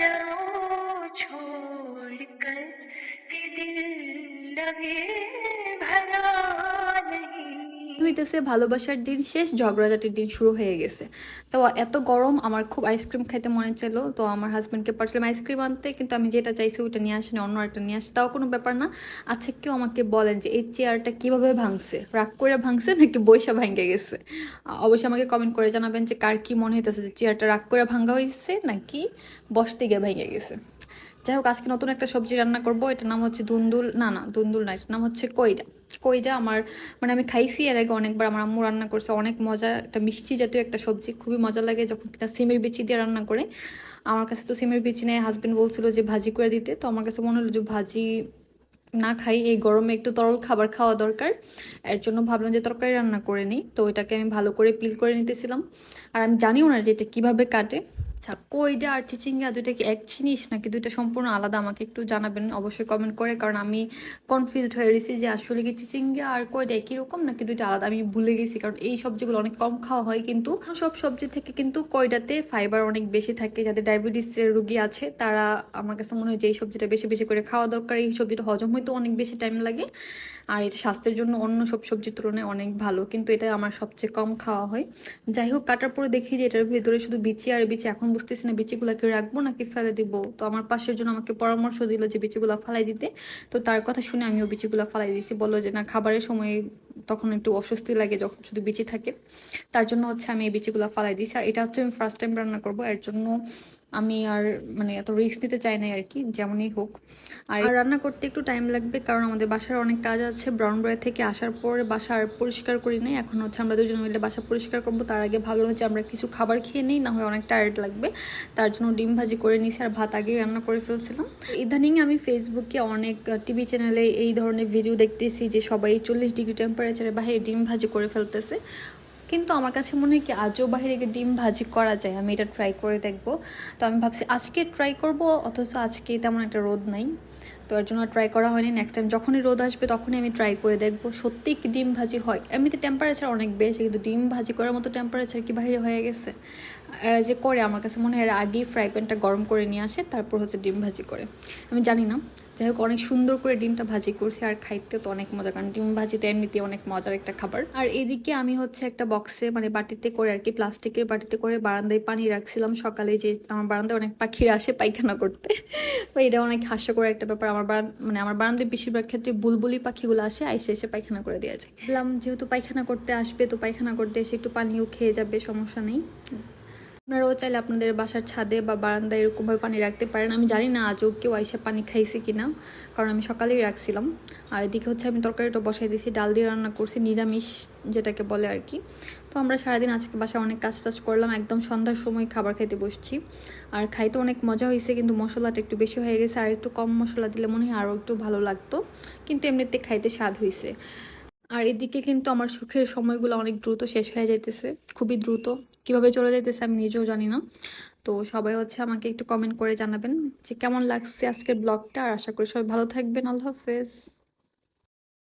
जाओ छोड़ कर दिल लगे भरा হইতেছে, ভালোবাসার দিন শেষ, ঝগড়াঝাটির দিন শুরু হয়ে গেছে। তো এত গরম, আমার খুব আইসক্রিম খাইতে মনে চাইলো। তো আমার হাজব্যান্ডকে পাঠালাম আইসক্রিম আনতে, কিন্তু আমি যেটা চাইছি ওইটা নিয়ে আসিনি, অন্য একটা নিয়ে আসি। তাও কোনো ব্যাপার না। আচ্ছা কেউ আমাকে বলেন যে, এই চেয়ারটা কীভাবে ভাঙছে? রাগ করে ভাঙছে নাকি বৈশা ভাঙে গেছে? অবশ্যই আমাকে কমেন্ট করে জানাবেন যে, কার কি মনে হইতেছে যে, চেয়ারটা রাগ করে ভাঙা হয়েছে নাকি বসতে গিয়ে ভেঙে গেছে? যাই হোক আজকে নতুন একটা সবজি রান্না করব। এটার নাম হচ্ছে দুন্দুল, না না, দুন্দুল না, এটার নাম হচ্ছে কইডা কইডা আমার মানে আমি খাইছি এর আগে অনেকবার, আমার আম্মু রান্না করছে, অনেক মজা, একটা মিষ্টি জাতীয় একটা সবজি, খুবই মজা লাগে যখন কিনা সিমের বিচি দিয়ে রান্না করে। আমার কাছে তো সিমের বিচি নেই হাজবেন্ড বলছিল যে ভাজি করে দিতে, তো আমার কাছে মনে হলো যে ভাজি না খাই, এই গরমে একটু তরল খাবার খাওয়া দরকার। এর জন্য ভাবলাম যে তরকারি রান্না করে নিই, তো এটাকে আমি ভালো করে পিল করে নিতেছিলাম। আর আমি জানিও না যে এটা কীভাবে কাটে। আচ্ছা কইডা আর চিচিঙ্গা দুইটা কি এক জিনিস নাকি দুইটা সম্পূর্ণ আলাদা? আমাকে একটু জানাবেন, অবশ্যই কমেন্ট করে, কারণ আমি কনফিউজড হয়ে গেছি যে আসলে কি চিচিঙ্গা আর কইডা একই রকম নাকি দুইটা আলাদা? আমি ভুলে গেছি, কারণ এই সবজিগুলো অনেক কম খাওয়া হয়, কিন্তু সব সবজি থেকে কিন্তু কইডাতে ফাইবার অনেক বেশি থাকে। যাদের ডায়াবেটিসের রুগী আছে, তারা আমার কাছে মনে হয় যে এই সবজিটা বেশি বেশি করে খাওয়া দরকার। এই সবজিটা হজম হইতে অনেক বেশি টাইম লাগে, আর এটা স্বাস্থ্যের জন্য অন্য সব সবজির তুলনায় অনেক ভালো, কিন্তু এটা আমার সবচেয়ে কম খাওয়া হয়। যাই হোক, কাটার পরে দেখি যে এটার ভেতরে শুধু বিচি আর বিচি এখন বুঝতেছি না, বিচিগুলাকে রাখব নাকি ফেলে দিব? তো আমার পাশের জন্য আমাকে পরামর্শ দিল যে বিচিগুলা ফালাই দিতে। তো তার কথা শুনে আমিও বিচিগুলা ফালাই দিয়েছি বলল যে, না, খাবারের সময় তখন একটু অস্বস্তি লাগে যখন শুধু বিচি থাকে। তার জন্য হচ্ছে আমি এই বিচিগুলো ফালাই দিয়েছি আর এটা হচ্ছে আমি ফার্স্ট টাইম রান্না করব। এর জন্য আমি আর মানে এত রিস্ক নিতে চাই না আর কি যেমনই হোক। আর রান্না করতে একটু টাইম লাগবে, কারণ আমাদের বাসার অনেক কাজ আছে। ব্রাউন ব্রাই থেকে আসার পরে বাসা আর পরিষ্কার করি নাই, এখন হচ্ছে আমরা দুজন মিলে বাসা পরিষ্কার করব। তার আগে ভাবলাম যে আমরা কিছু খাবার খেয়ে নিই, না হয় অনেক টায়ার্ড লাগবে। তার জন্য ডিম ভাজি করে নিয়েছি আর ভাত আগেই রান্না করে ফেলছিলাম। ইদানিং আমি ফেসবুকে অনেক টিভি চ্যানেলে এই ধরনের ভিডিও দেখতেছি যে সবাই চল্লিশ ডিগ্রি টেম্পারেচারে বাইরে ডিম ভাজি করে ফেলতেছে। কিন্তু আমার কাছে মনে হয় কি আজও বাইরে গিয়ে ডিম ভাজি করা যায়, আমি এটা ট্রাই করে দেখব। তো আমি ভাবছি আজকে ট্রাই করব, অথচ আজকে তেমন একটা রোদ নাই। তো এর জন্য ট্রাই করা হয়নি। নেক্সট টাইম যখনই রোদ আসবে তখনই আমি ট্রাই করে দেখব। সত্যি কি ডিম ভাজি হয়? এমনিতে টেম্পারেচার অনেক বেশি, কিন্তু ডিম ভাজি করার মতো টেম্পারেচার কি বাইরে হয়ে গেছে? এরা যে করে, আমার কাছে মনে হয় এরা আগেই ফ্রাই প্যানটা গরম করে নিয়ে আসে, তারপর হচ্ছে ডিম ভাজি করে। আমি জানি না। যাই হোক, অনেক সুন্দর করে ডিমটা ভাজি করছি আর খাইতে তো অনেক মজা, কারণ ডিম ভাজি তো এমনিতে অনেক মজার একটা খাবার। আর এদিকে আমি হচ্ছে একটা বক্সে মানে বাটিতে করে আর কি প্লাস্টিকের বাটিতে করে বারান্দায় পানি রাখছিলাম সকালে যে আমার বারান্দায় অনেক পাখিরা আসে পায়খানা করতে। তো এটা অনেক হাস্যকর একটা ব্যাপার। আমার মানে আমার বারান্দায় বেশিরভাগ ক্ষেত্রে বুলবুলি পাখিগুলো আসে, আইসে এসে পায়খানা করে দেওয়া যায়। বললাম, যেহেতু পায়খানা করতে আসবে, তো পায়খানা করতে এসে একটু পানিও খেয়ে যাবে, সমস্যা নেই। আপনারাও চাইলে আপনাদের বাসার ছাদে বা বারান্দায় এরকমভাবে পানি রাখতে পারেন। আমি জানি না আজও কেউ আইসা পানি খাইছে কিনা, কারণ আমি সকালেই রাখছিলাম। আর এদিকে হচ্ছে আমি তরকারিটা বসাই দিয়েছি, ডাল দিয়ে রান্না করছি, নিরামিষ যেটাকে বলে আর কি। তো আমরা সারাদিন আজকে বাসায় অনেক কাজ টাজ করলাম, একদম সন্ধ্যার সময় খাবার খেতে বসছি। আর খাইতে অনেক মজা হয়েছে, কিন্তু মশলাটা একটু বেশি হয়ে গেছে, আর একটু কম মশলা দিলে মনে হয় আরও একটু ভালো লাগতো, কিন্তু এমনিতে খাইতে স্বাদ হয়েছে আর এদিকে কিন্তু আমার সুখের সময়গুলো অনেক দ্রুত শেষ হয়ে যাইতেছে, খুবই দ্রুত। কীভাবে চলে যাইতেছে আমি নিজেও জানি না। তো সবাই হচ্ছে আমাকে একটু কমেন্ট করে জানাবেন যে কেমন লাগছে আজকের ব্লগটা আর আশা করি সবাই ভালো থাকবেন। আল্লাহ হাফেজ।